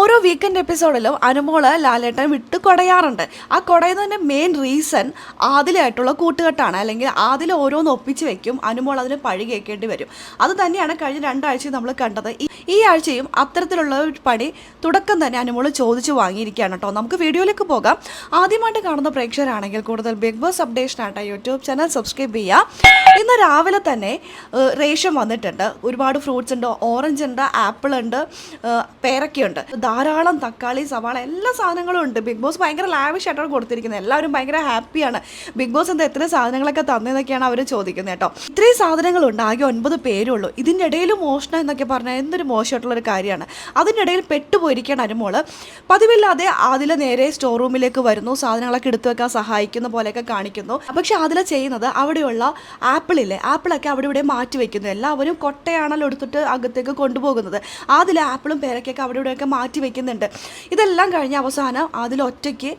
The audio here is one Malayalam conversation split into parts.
ഓരോ വീക്കെൻഡ് എപ്പിസോഡിലും അനുമോൾ ലാലേട്ടൻ വിട്ട് കുടയാറുണ്ട്. ആ കുടയുന്നതിന്റെ മെയിൻ റീസൺ ആദിലായിട്ടുള്ള കൂട്ടുകെട്ടാണ്. അല്ലെങ്കിൽ ആദിൽ ഓരോന്ന് ഒപ്പിച്ച് വെക്കും അനുമോൾ അതിന് പഴി കേൾക്കേണ്ടി വരും. അത് തന്നെയാണ് കഴിഞ്ഞ രണ്ടാഴ്ചയും നമ്മൾ കണ്ടത്. ഈ- ആഴ്ചയും അത്തരത്തിലുള്ള ഒരു പണി തുടക്കം തന്നെ അനുമോൾ ചോദിച്ചു വാങ്ങിയിരിക്കുകയാണ് കേട്ടോ. നമുക്ക് വീഡിയോയിലേക്ക് പോകാം. ആദ്യമായിട്ട് കാണുന്ന പ്രേക്ഷകരാണെങ്കിൽ കൂടുതൽ ബിഗ് ബോസ് അപ്ഡേഷൻ ആയിട്ട് യൂട്യൂബ് ചാനൽ സബ്സ്ക്രൈബ് ചെയ്യുക. ഇന്ന് രാവിലെ തന്നെ റേഷൻ വന്നിട്ടുണ്ട്. ഒരുപാട് ഫ്രൂട്ട്സ് ഉണ്ട് ഓറഞ്ച് ഉണ്ട് ആപ്പിൾ ഉണ്ട് പേരക്കയുണ്ട് ധാരാളം തക്കാളി സവാള എല്ലാ സാധനങ്ങളും ഉണ്ട്. ബിഗ് ബോസ് ഭയങ്കര ലാവിഷ് ആയിട്ടാണ് കൊടുത്തിരിക്കുന്നത്. എല്ലാവരും ഭയങ്കര ഹാപ്പിയാണ്. ബിഗ് ബോസ് എന്താ എത്ര സാധനങ്ങളൊക്കെ തന്നതെന്നൊക്കെയാണ് അവർ ചോദിക്കുന്നത് കേട്ടോ. ഇത്രയും സാധനങ്ങളുണ്ട് ആകെ ഒൻപത് പേരുള്ളൂ ഇതിന്റെ ഇടയിൽ മോഷണം എന്നൊക്കെ പറഞ്ഞാൽ എന്തൊരു മോശമായിട്ടുള്ളൊരു കാര്യമാണ്. അതിന്റെ ഇടയിൽ പെട്ടുപോയിരിക്കുകയാണ് അനുമോൾ. പതിവില്ലാതെ ആദില നേരെ സ്റ്റോർ റൂമിലേക്ക് വരുന്നു സാധനങ്ങളൊക്കെ എടുത്തു വെക്കാൻ സഹായിക്കുന്ന പോലെയൊക്കെ കാണിക്കുന്നു. പക്ഷെ ആദില ചെയ്യുന്നത് അവിടെയുള്ള ആപ്പിളില്ലേ? ആപ്പിളൊക്കെ അവിടെ ഇവിടെ മാറ്റി വെക്കുന്നു. എല്ലാവരും കൊട്ടയാണല്ലോ എടുത്തിട്ട് അകത്തേക്ക് കൊണ്ടുപോകുന്നത്. അതിൽ ആപ്പിളും പേരക്കൊക്കെ അവിടെ ഇവിടെയൊക്കെ മാറ്റി വെക്കുന്നുണ്ട്. ഇതെല്ലാം കഴിഞ്ഞ് അവസാനം അതിൽ ഒറ്റയ്ക്ക്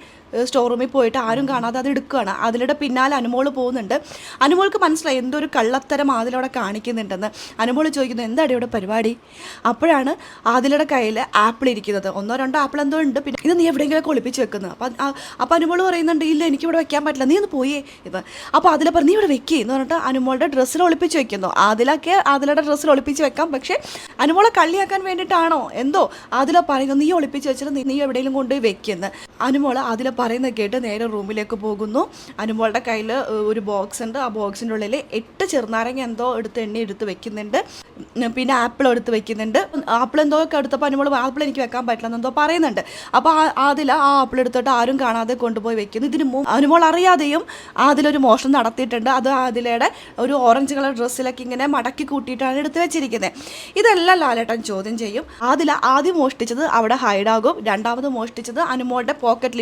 സ്റ്റോർ റൂമിൽ പോയിട്ട് ആരും കാണാതെ അത് എടുക്കുകയാണ് അതിലൂടെ പിന്നാലെ അനുമോൾ പോകുന്നുണ്ട്. അനുമോൾക്ക് മനസ്സിലായി എന്തൊരു കള്ളത്തരം ആദിലവിടെ കാണിക്കുന്നുണ്ടെന്ന്. അനുമോൾ ചോദിക്കുന്നു എന്താണ് ഇവിടെ പരിപാടി? അപ്പോഴാണ് ആദിലയുടെ കയ്യിൽ ആപ്പിൾ ഇരിക്കുന്നത്. ഒന്നോ രണ്ടോ ആപ്പിൾ എന്തോ ഉണ്ട്. പിന്നെ ഇത് നീ എവിടെയെങ്കിലുമൊക്കെ ഒളിപ്പിച്ച് വെക്കുന്നത് അപ്പം അപ്പം അനുമോൾ പറയുന്നുണ്ട് ഇല്ല എനിക്ക് ഇവിടെ വെക്കാൻ പറ്റില്ല. നീ ഒന്ന് പോയേ. ഇത് അപ്പോൾ അതിൽ പറഞ്ഞു നീ ഇവിടെ വെക്കേ. എന്ന് പറഞ്ഞിട്ട് അനുമോളുടെ ഡ്രസ്സിൽ ഒളിപ്പിച്ച് വെക്കുന്നു. ആദിലൊക്കെ ആദിലയുടെ ഡ്രസ്സിൽ ഒളിപ്പിച്ച് വെക്കാം. പക്ഷേ അനുമോളെ കളിയാക്കാൻ വേണ്ടിയിട്ടാണോ? എന്തോ ആദില പറയുന്നു നീ ഒളിപ്പിച്ച് വെച്ചിട്ട് നീ- എവിടെയെങ്കിലും കൊണ്ടുപോയി വെക്കുന്നു അനുമോൾ ആദില പറയുന്നത് കേട്ട് നേരെ റൂമിലേക്ക് പോകുന്നു. അനുമോളുടെ കയ്യിൽ ഒരു ബോക്സ് ഉണ്ട്. ആ ബോക്സിന്റെ ഉള്ളിൽ എട്ട് ചെറുനാരങ്ങ എന്തോ എടുത്ത് എണ്ണി എടുത്ത് വെക്കുന്നുണ്ട്. പിന്നെ ആപ്പിൾ എടുത്ത് വെക്കുന്നുണ്ട്. ആപ്പിൾ എന്തോ ഒക്കെ എടുത്തപ്പോൾ അനുമോൾ ആപ്പിൾ എനിക്ക് വെക്കാൻ പറ്റില്ല എന്തോ പറയുന്നുണ്ട്. അപ്പോൾ അതിൽ ആ ആപ്പിൾ എടുത്തിട്ട് ആരും കാണാതെ കൊണ്ടുപോയി വെക്കുന്നു. ഇതിന് അനുമോൾ അറിയാതെയും അതിലൊരു മോഷണം നടത്തിയിട്ടുണ്ട്. അത് അതിലയുടെ ഒരു ഓറഞ്ച് കളർ ഡ്രസ്സിലൊക്കെ ഇങ്ങനെ മടക്കി കൂട്ടിയിട്ടാണ് എടുത്ത് വെച്ചിരിക്കുന്നത് ഇതെല്ലാം ലാലേട്ടൻ ചോദ്യം ചെയ്യും. അതിൽ ആദ്യം മോഷ്ടിച്ചത് അവിടെ ഹൈഡാകും. രണ്ടാമത് മോഷ്ടിച്ചത് അനുമോളുടെ പോക്കറ്റിൽ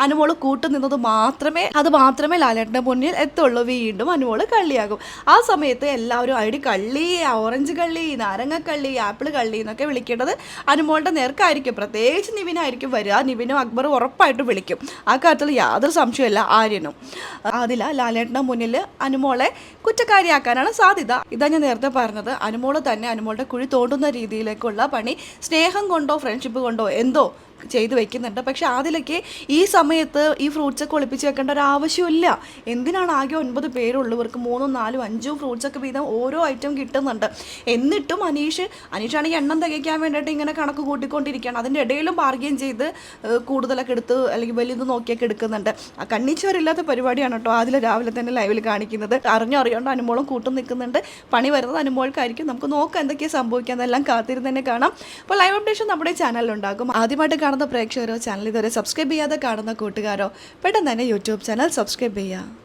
അനുമോൾ കൂട്ടു നിന്നത് മാത്രമേ അത് മാത്രമേ ലാലേട്ടന്റെ മുന്നിൽ എത്തുള്ളൂ. വീണ്ടും അനുമോൾ കള്ളിയാകും. ആ സമയത്ത് എല്ലാവരും അടി കള്ളി ഓറഞ്ച് കള്ളി നാരങ്ങ കള്ളി ആപ്പിൾ കള്ളി എന്നൊക്കെ വിളിക്കേണ്ടത് അനുമോളുടെ നേർക്കായിരിക്കും. പ്രത്യേകിച്ച് നിവിനായിരിക്കും വരിക. നിവിനും അക്ബറും ഉറപ്പായിട്ടും വിളിക്കും. ആ കാര്യത്തിൽ യാതൊരു സംശയമില്ല ആര്യനും. അതില ലാലേട്ടന്റെ മുന്നിൽ അനുമോളെ കുറ്റക്കാരിയാക്കാനാണ് സാധ്യത. ഇതാ ഞാൻ നേരത്തെ പറഞ്ഞത്. അനുമോൾ തന്നെ അനുമോളുടെ കുഴി തോണ്ടുന്ന രീതിയിലേക്കുള്ള പണി സ്നേഹം കൊണ്ടോ ഫ്രണ്ട്ഷിപ്പ് കൊണ്ടോ എന്തോ ചെയ്തു വെക്കുന്നുണ്ട്. പക്ഷെ അതിലൊക്കെ ഈ സമയത്ത് ഈ ഫ്രൂട്ട്സ് ഒക്കെ ഒളിപ്പിച്ച് വെക്കേണ്ട ഒരു ആവശ്യമില്ല. എന്തിനാണ് ആകെ ഒൻപത് പേരുള്ളവർക്ക് മൂന്നും നാലും അഞ്ചും ഫ്രൂട്ട്സ് ഒക്കെ വീതം ഓരോ ഐറ്റം കിട്ടുന്നുണ്ട്. എന്നിട്ടും അനീഷ് അനീഷാണെങ്കിൽ എണ്ണം തികയ്ക്കാൻ വേണ്ടിയിട്ട് ഇങ്ങനെ കണക്ക് കൂട്ടിക്കൊണ്ടിരിക്കുകയാണ്. അതിന്റെ ഇടയിലും ബാർഗെയിൻ ചെയ്ത് കൂടുതലൊക്കെ എടുത്ത് അല്ലെങ്കിൽ വലിയത് നോക്കിയൊക്കെ എടുക്കുന്നുണ്ട്. ആ കണ്ണീച്ചവരില്ലാത്ത പരിപാടിയാണ് കേട്ടോ അതിൽ രാവിലെ തന്നെ ലൈവിൽ കാണിക്കുന്നത്. അറിഞ്ഞോ അറിയാണ്ട് അനുമോളം കൂട്ടും നിൽക്കുന്നുണ്ട്. പണി വരുന്നത് അനുമോൾക്കായിരിക്കും. നമുക്ക് നോക്കാം എന്തൊക്കെയാണ് സംഭവിക്കുക. എന്നെല്ലാം കാത്തിരുന്ന് തന്നെ കാണാം. അപ്പോൾ ലൈവ് അപ്ഡേഷൻ നമ്മുടെ ചാനലിലുണ്ടാകും ആദ്യമായിട്ട് കാണുന്ന പ്രേക്ഷകരോ ചാനൽ ഇതുവരെ സബ്സ്ക്രൈബ് ചെയ്യാതെ കാണുന്ന കൂട്ടുകാരോ പെട്ടെന്ന് തന്നെ യൂട്യൂബ് ചാനൽ സബ്സ്ക്രൈബ് ചെയ്യുക